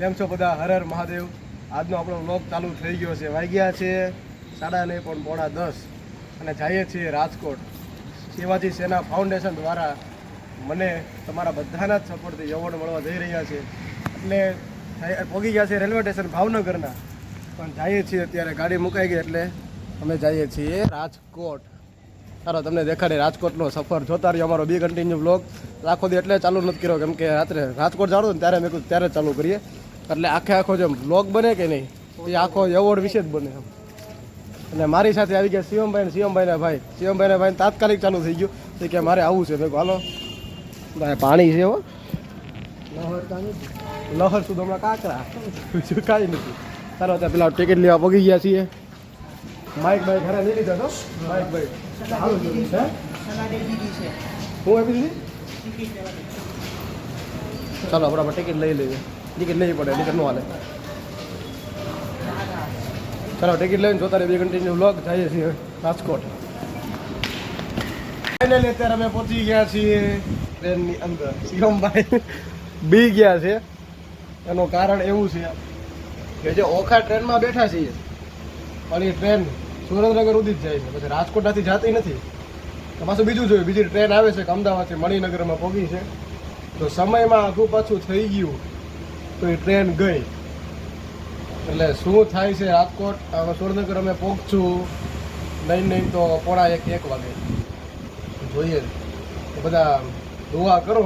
કેમ છો બધા? હર હર મહાદેવ. આજનો આપણો વ્લોગ ચાલુ થઈ ગયો છે. વાગ્યા છે સાડા નહીં પણ પોણા દસ. અને જઈએ છીએ રાજકોટ. શિવાજી સેના ફાઉન્ડેશન દ્વારા મને તમારા બધાના જ સપોર્ટથી એવોર્ડ મળવા જઈ રહ્યા છે. એટલે પોગી ગયા છે રેલવે સ્ટેશન ભાવનગરના. પણ જઈએ છીએ અત્યારે ગાડી મુકાઈ ગઈ એટલે અમે જઈએ છીએ રાજકોટ. સારો, તમને દેખાડે રાજકોટનો સફર. જોતા રહ્યો અમારો બી કન્ટિન્યુ બ્લોગ આખો દી એટલે ચાલુ નથી કર્યો. કેમ કે રાત્રે રાજકોટ જાણું ને ત્યારે મેં ત્યારે ચાલુ કરીએ. એટલે આખે આખો જેમ બ્લોગ બને કે નહીં એ આખો એવોર્ડ વિશે જ બને એમ. અને મારી સાથે આવી ગયા શિવમભાઈ ને શિવમભાઈના ભાઈ. શિવમભાઈના ભાઈ તાત્કાલિક ચાલુ થઈ ગયું. તો કે મારે આવવું છે. કીધું, હાલો ભાઈ પાણી છે હો. લહર સુધી હમણાં કાંકરા. બીજું કાંઈ નથી. ચાલો ત્યાં પેલા ટિકિટ લેવા પગી ગયા છીએ. માઇક ભાઈ ઘરે લઈ લીધા તો? માઇક ભાઈ. હે? આપી દીધી? ચાલો આપણે ટિકિટ લઈ લઈએ. ટિકિટ લેવી પડે ટિકિટ ન હાલે. ચાલો ટિકિટ લઈને જોતા બે કન્ટિન્યુ વ્લોગ જઈએ છીએ રાજકોટ. ફાઇનલી અત્યારે અમે પહોંચી ગયા છીએ ટ્રેનની અંદર. શિવમભાઈ બી ગયા છે. એનું કારણ એવું છે કે જે ઓખા ટ્રેનમાં બેઠા છીએ, પણ એ ટ્રેન સુરેન્દ્રનગર સુધી જ જાય છે. પછી રાજકોટમાંથી જાતી નથી. તો પાછું બીજું જોયું બીજી ટ્રેન આવે છે અમદાવાદથી મણિનગરમાં પહોંચી છે. તો સમયમાં આઘું પાછું થઈ ગયું. તો એ ટ્રેન ગઈ. એટલે શું થાય છે રાજકોટ? સુરેન્દ્રનગર અમે પહોંચશું નહીં નહીં તો પોણા એક એક વાગે. જોઈએ. બધા દુઆ કરો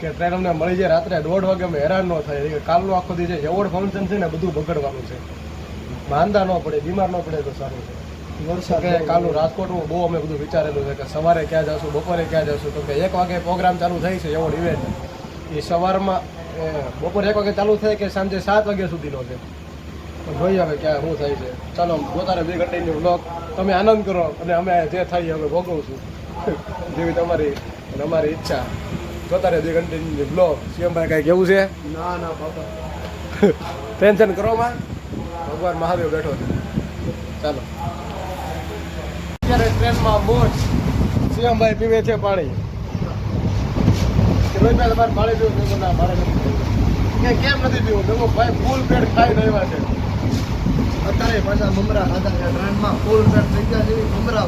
કે ટ્રેન અમને મળી જાય. રાત્રે દોઢ વાગે અમે હેરાન ન થાય. કે કાલનો આખો દી જે એવોર્ડ ફંક્શન છે ને બધું બગડવાનું છે. માંદા ન પડે બીમાર ન પડે તો સારું છે. વરસાદ કે કાલનું રાજકોટનું બહુ અમે બધું વિચારેલું છે કે સવારે ક્યાં જશું બપોરે ક્યાં જશું. તો કે એક વાગે પ્રોગ્રામ ચાલુ થાય છે એવોર્ડ ઇવેન્ટ એ સવારમાં બપોરે એક વાગે ચાલુ થાય કે સાંજે સાત વાગ્યા સુધીનો છે. જોઈએ હવે ક્યાં શું થાય છે. ચાલો પોતાને બે કન્ટિન્યુ બ્લોક તમે આનંદ કરો અને અમે જે થાય અમે ભોગવશું. જેવી તમારી અને અમારી ઈચ્છા. જોતા રહે બે કન્ટિન્યુ બ્લોગ સીએમભાઈ કાંઈ કેવું છે? ના ના બાપા. ટેન્શન કરો માં. ભગવાન મહાદેવ બેઠો છે. ચાલો. અત્યારે ટ્રેનમાં મોજ. સીએમભાઈ પીવે છે પાણી. ભાઈ તમારે પાણી પીવું ના? મારે. કે કેમ નથી પીવું? મેં ભાઈ ફૂલ પેટ ખાઈને આવ્યા છે. અત્યારે પાછા મમરા ખાતા છે. ટ્રેનમાં ફૂલ પેટ થઈ ગયા છે મમરા.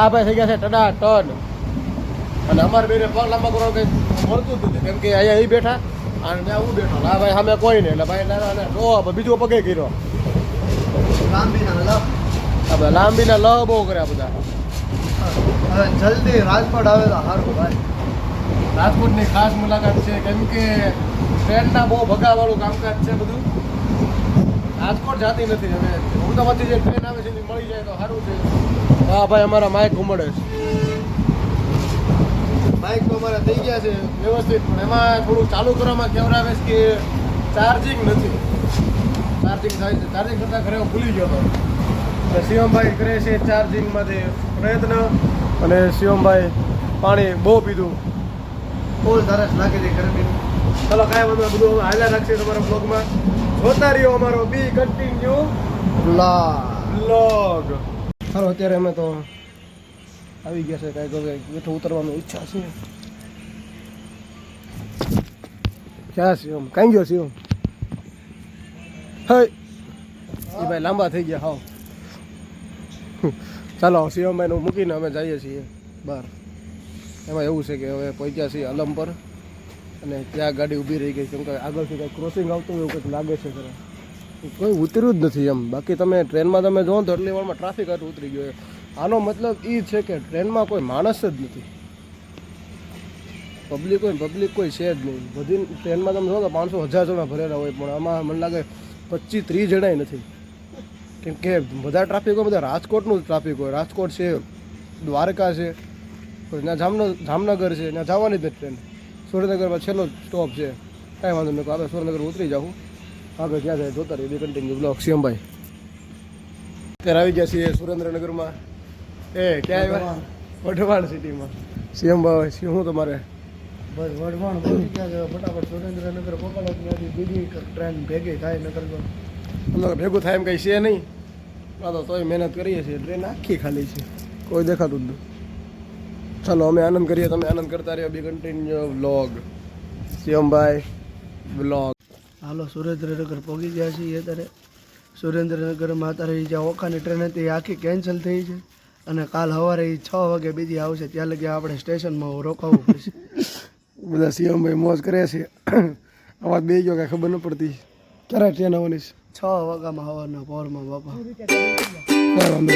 આ ભાઈ થઈ ગયા છે ટડા ટન. અને અમારે બેને પગ લાંબા કરવા કંઈ મળતું જ નથી. કેમ કે અહીંયા અહીં બેઠા અને ત્યાં હું બેઠો. આ ભાઈ સામે કોઈ નહીં. એટલે ભાઈ ના જો બીજો પગે કર્યો. લાંબીના લહ આ બધા લાંબીના લહ બહુ કર્યા બધા. જલ્દી રાજકોટ આવે તો સારું ભાઈ. રાજકોટની ખાસ મુલાકાત છે કેમ કે ટ્રેનના બહુ ભગાવાળું કામકાજ છે બધું. રાજકોટ જાતી નથી હવે. અમદાવાદથી જે ટ્રેન આવે છે એ મળી જાય તો સારું છે. હા, ભાઈ, અમારા માઇક ઘુમડે છે. માઇક તો અમારા થઈ ગયા છે વ્યવસ્થિત, પણ એમાં થોડું ચાલુ કરવામાં કેવર આવે છે કે ચાર્જિંગ નથી. ચાર્જિંગ થાય છે. ચાર્જિંગ કરતાં ઘરે હું ભૂલી ગયો એટલે શિવમભાઈ કરે છે ચાર્જિંગમાંથી પ્રયત્ન અને શિવમભાઈ પાણી બહુ પીધું. બહુ સરસ લાગે છે ગરમી ચલો કાંઈ નહીં, બધું હાલ્યા રાખશે તમારા બ્લોગમાં જોતા રહ્યો અમારો. બી કન્ટિન્યુ બ્લોગ ચાલો અત્યારે અમે તો આવી ગયા છે કાંઈ હવે. બેઠો ઉતરવાની ઈચ્છા છે. ક્યાં શિવમ કાંઈ ગયો શિવમ હે એ ભાઈ લાંબા થઈ ગયા હાવ. ચાલો શિવમભાઈનું મૂકીને અમે જઈએ છીએ બહાર. એમાં એવું છે કે હવે પહોંચ્યા છીએ અલમ પર અને ત્યાં ગાડી ઊભી રહી ગઈ કેમ કે આગળથી કંઈ ક્રોસિંગ આવતું એવું કંઈક લાગે છે ખરા. કોઈ ઉતર્યું જ નથી એમ. બાકી તમે ટ્રેનમાં તમે જોવો ધરલી એટલી વારમાં ટ્રાફિક આટલું ઉતરી ગયો આનો મતલબ એ છે કે ટ્રેનમાં કોઈ માણસ જ નથી. પબ્લિક હોય પબ્લિક કોઈ છે જ નહીં. બધી ટ્રેનમાં તમે જોવો તો પાંચસો હજાર જણા ભરેલા હોય પણ આમાં મને લાગે પચીસ ત્રીસ જણાય નથી. કેમ કે બધા ટ્રાફિક હોય, બધા રાજકોટનું જ ટ્રાફિક હોય. રાજકોટ છે, દ્વારકા છે જામનગર છે, ત્યાં જવાની જ ટ્રેન. સુરેન્દ્રનગરમાં છેલ્લો સ્ટોપ છે. કાંઈ વાંધો નહીં આપણે સુરેન્દ્રનગર ઉતરી જાઉં. આગળ ક્યાં જાય જોતા રહીએ કન્ટિન્યુ બ્લોક શિવમભાઈ અત્યારે આવી ગયા છીએ સુરેન્દ્રનગરમાં. એ ક્યાં આવ્યા? વઢવાણ. સિટીમાં. શિવમભાઈ શું હું તમારે? બસ વઢવાણ ફટાફટ સુરેન્દ્રનગર પકડો. બીજી ટ્રેન ભેગી થાય નગર તો. ભેગું થાય એમ કંઈ છે નહીં. આ તો તોય મહેનત કરીએ છીએ. ટ્રેન આખી ખાલી છે. કોઈ દેખાતું જ નહીં ચાલો અમે આનંદ કરીએ. તમે આનંદ કરતા રહ્યો. બી કન્ટિન્યુ વ્લોગ શિવમભાઈ વ્લોગ હાલો સુરેન્દ્રનગર પહોંચી ગયા છીએ અત્યારે. સુરેન્દ્રનગરમાં અત્યારે જે ઓખાની ટ્રેન હતી એ આખી કેન્સલ થઈ છે. અને કાલ સવારે છ વાગે બીજી આવશે ત્યાં લગી આપણે સ્ટેશનમાં રોકાવું પડશે. બધા સીએમભાઈ મોજ કરે છે. અવાજ બે ગયો કાંઈ ખબર ન પડતી. ક્યારે ટ્રેન આવવાની છે? છ વાગ્યામાં સવારના પોરમાં બાપા. વાંધો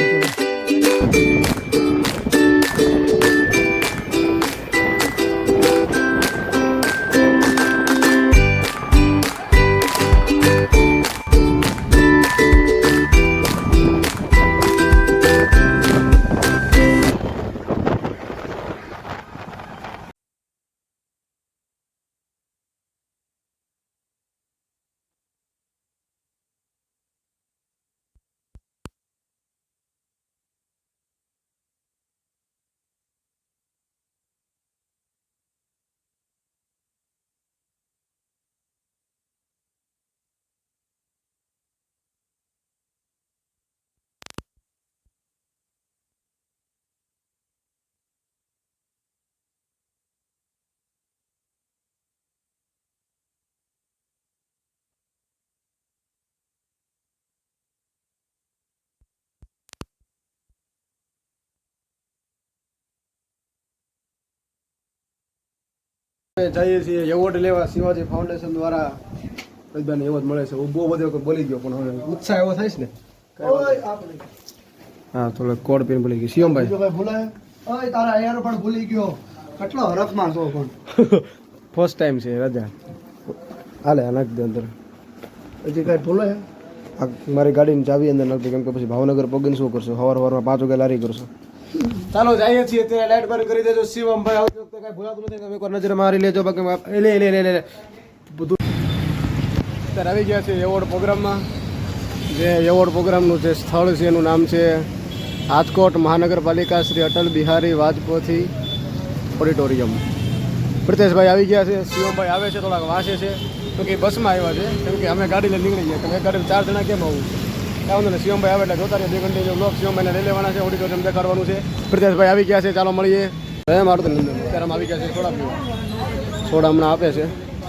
જઈએ છીએ એવોર્ડ લેવા શિવાજી ફાઉન્ડેશન દ્વારા. બધાને એવોર્ડ મળે છે. બહુ બધો વખત બોલી ગયો પણ હવે ઉત્સાહ એવો થાય છે ને? હા થોડો કોડ પીને બોલી ગયો શિવમભાઈ. ભૂલાય. ઓય તારા અહીંયા પણ ભૂલી ગયો. કેટલો હરખમાં છો પણ. ફર્સ્ટ ટાઈમ છે રાજા. હાલે આ દે અંદર. હજી કાંઈ ભૂલાય મારી ગાડીની ચાવી અંદર નાખી કેમ કે પછી ભાવનગર પગીને શું કરશો? સવાર સવારમાં પાંચ વાગે લારી કરશો. ચાલો જઈએ છીએ અત્યારે લાઈટ બંધ કરી દેજો. શિવમભાઈ આવતી વખતે કાંઈ ભૂલાતું નથી. તમે એકવાર નજર મારી લેજો. બાકી લે લે લે લે. બધું અત્યારે આવી ગયા છે એવોર્ડ પ્રોગ્રામમાં. જે એવોર્ડ પ્રોગ્રામનું જે સ્થળ છે, એનું નામ છે રાજકોટ મહાનગરપાલિકા શ્રી અટલ બિહારી વાજપેથી ઓડિટોરિયમ. પ્રિતેશભાઈ આવી ગયા છે. શિવમભાઈ આવે છે, થોડાક વાંચે છે. તો કે બસમાં આવ્યા છે. કેમ કે અમે ગાડી લઈને નીકળી ગયા તમે ગાડી ચાર જણા કેમ આવું? વાંધો શિવમભાઈ આવે એટલે જોતા રહે બે ઘંटे બ્લોગ શિવમભાઈને લઈ લેવાના છે. ઓડિટોરિયમ દેખાડવાનું છે. પ્રિતેશભાઈ આવી ગયા છે. ચાલો મળીએ. હવે મારું તો નંદન અત્યારે આવી ગયા છે. થોડા પીવા. થોડા હમણાં આપે છે.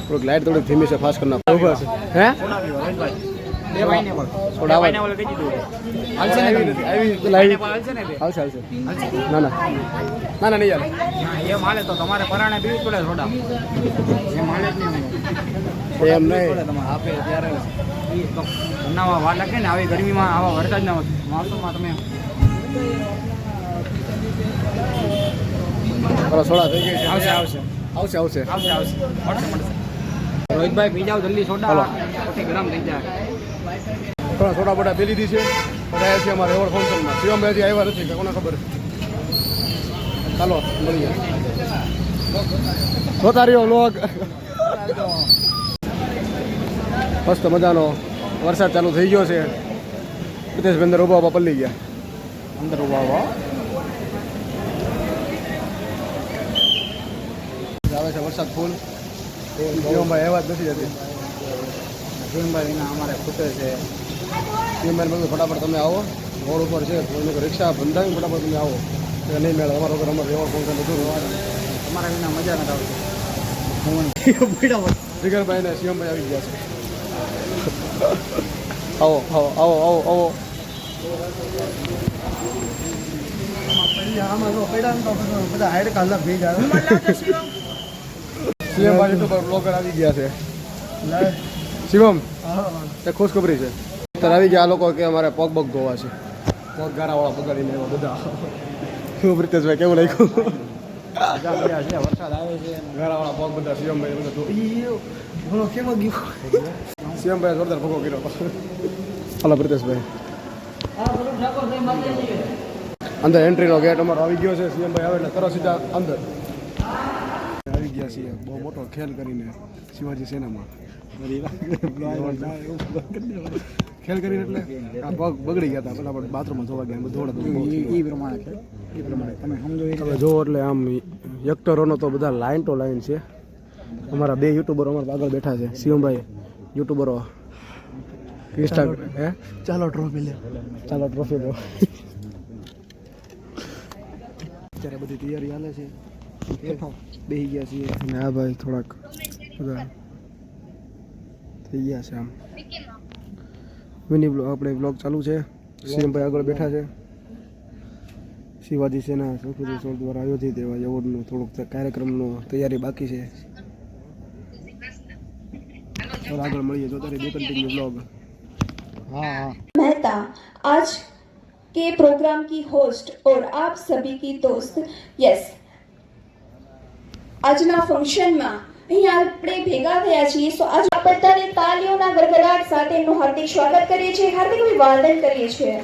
થોડીક લાઇટ થોડીક ધીમી છે ફાસ્ટ કરના. ઊભા છે. હે? ને ના ના ના. ના નહીં યાર એમ હાલે તો તમારે પરાણે પીવી પડે થોડા એ માલે જ નહીં. એમ નહીં. તમારે. આપે ત્યારે ઈ તો બનાવવા વાર લાગે ને આવી ગરમીમાં આવા વરસાદના મોસમમાં તમે સોડા થઈ ગઈ આવશે આવશે. આવશે આવશે. આવશે આવશે. મળશે રોહિતભાઈ પી જાઓ જલ્દી સોડા પછી ગરમ થઈ જાય. થોડા થોડા બોટા પી લીધી છે. અમારે એવોર્ડ ફંક્શનમાં. શિવમભાઈ હજી આવ્યા નથી કોને ખબર? ચાલો મળીએ. જોતા રહ્યો લોગ મસ્ત મજાનો વરસાદ ચાલુ થઈ ગયો છે. હિતેશભાઈ અંદર ઊભા ઊભા પલ્લી ગયા. અંદર ઊભા ઊભા આવે છે વરસાદ ફૂલ. જીવનભાઈ એવા જ નથી જતી. જીવનભાઈ વિના અમારે ખૂટે છે. જીવનભાઈ બધું ફટાફટ તમે આવો. રોડ ઉપર છે રિક્ષા બંધાવી ફટાફટ તમે આવો. એટલે નહીં મેળ અમારો વગર અમારે એવોર્ડ ફોન બધું તમારા વિના મજા નથી આવતી. જીગરભાઈ ને શિવમભાઈ આવી ગયા છે. આવો આવો આવો આવો આવો. તો બધા- હાઈડ કાલના ભેજ આવે શિવમભાઈ યુટ્યુબર બ્લોગર આવી ગયા છે શિવમ તે ખુશખબરી છે. અત્યારે આવી ગયા લોકો કે અમારે પગ પગ ધોવા છે. પગ ગારાવાળા પગાડીને એવા બધા. શું પ્રિતેશભાઈ કેવું લાગ્યું? વરસાદ આવે છે. ગારાવાળા પગ બધા શિવમભાઈ બધા ધો- ઈ બોલો કેમાં ગયું? શિવમભાઈ જોરદાર ભગો કર્યો હાલો પ્રિતેશભાઈ અંદર એન્ટ્રીનો ગેટ અમારો આવી ગયો છે સીએમભાઈ આવે એટલે તરત સીધા અંદર આવી ગયા છીએ બહુ મોટો ખેલ કરીને શિવાજી સેનામાં ખેલ કરીને એટલે આ પગ બગડી ગયા હતા પેલા બાથરૂમમાં જોવા ગયા દોડ એ પ્રમાણે છે એ પ્રમાણે તમે સમજો તમે જો એટલે આમ એક્ટરોનો તો બધા લાઈન તો લાઈન છે અમારા બે યુટ્યુબર અમારા આગળ બેઠા છે શિવમભાઈ યુટ્યુબરો ઇન્સ્ટાગ્રામ હે? ચાલો ટ્રોફી લે. ચાલો ટ્રોફી લો. અત્યારે બધી તૈયારી હાલે છે. બેસી ગયા છીએ. આ ભાઈ થોડાક બધા થઈ ગયા છે આમ. મિની બ્લોગ આપણે બ્લોગ ચાલુ છે. સીએમભાઈ આગળ બેઠા છે. શિવાજી સેના સંસ્કૃતિ સોળ દ્વારા આયોજિત એવા એવોર્ડનું થોડુંક કાર્યક્રમનો તૈયારી બાકી છે. ચાલો આગળ મળીએ જોતા રહીએ કન્ટિન્યુ બ્લોગ હા હા मेहता आज के प्रोग्राम की होस्ट और आप सभी की दोस्त યસ આજના ફંક્શનમાં અહીંયા આપણે ભેગા થયા છીએ સો આજ બધાને તાલીઓના ગડગડાટ સાથે એમનું હાર્દિક સ્વાગત કરીએ છીએ હાર્દિક અભિવાદન કરીએ છીએ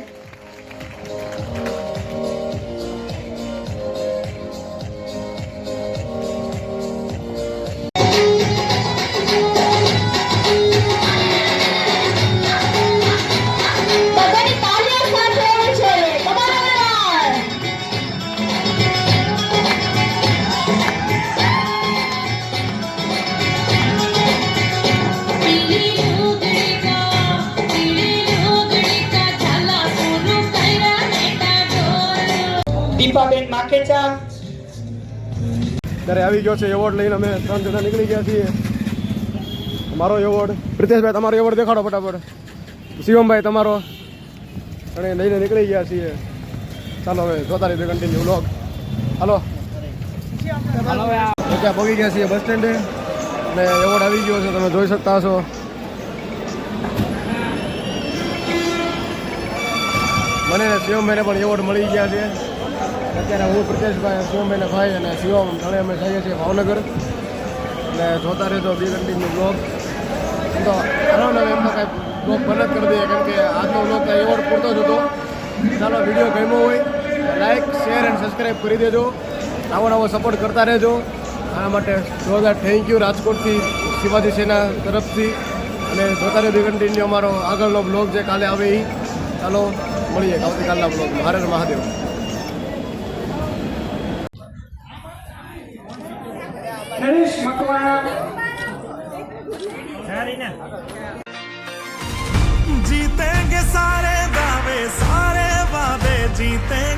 દીપાબેન માખેચા. ત્યારે આવી ગયો છે એવોર્ડ લઈને અમે ત્રણ જણા નીકળી ગયા છીએ. મારો એવોર્ડ પ્રિતેશભાઈ તમારો એવોર્ડ દેખાડો ફટાફટ. શિવમભાઈ તમારો. અને લઈને નીકળી ગયા છીએ. ચાલો હવે જોતા રહીએ કન્ટિન્યુ લોક હાલો. ત્યાં પહોંચી ગયા છીએ બસ સ્ટેન્ડે. અને એવોર્ડ આવી ગયો છે તમે જોઈ શકતા હશો. મને શિવમભાઈને પણ એવોર્ડ મળી ગયા છે. અત્યારે હું પ્રિતેશભાઈ શિવમભાઈને ભાઈ અને શિવમ ઘણે અમે થઈએ છીએ ભાવનગર. અને જોતા રહેજો બી કન્ટિન્યુ બ્લોગ તો આનો ને એમનો કાંઈ બ્લોગ બંધ કરી દઈએ, કેમ કે આજનો બ્લોગ એવોર્ડ પૂરતો જ હતો. ચાલો વીડિયો ગમ્યો હોય લાઈક શેર અને સબસ્ક્રાઈબ કરી દેજો. આવો નવો સપોર્ટ કરતા રહેજો. આના માટે જોરદાર થેન્ક યુ રાજકોટથી, શિવાજી સેના તરફથી. અને જોતા રહેજો કન્ટિન્યુ અમારો આગળનો બ્લોગ જે કાલે આવે એ ચાલો, મળીએ આવતીકાલના બ્લોગમાં હરે મહાદેવ. जीतेंगे सारे दावे सारे वादे जीतेंगे जीतेंगे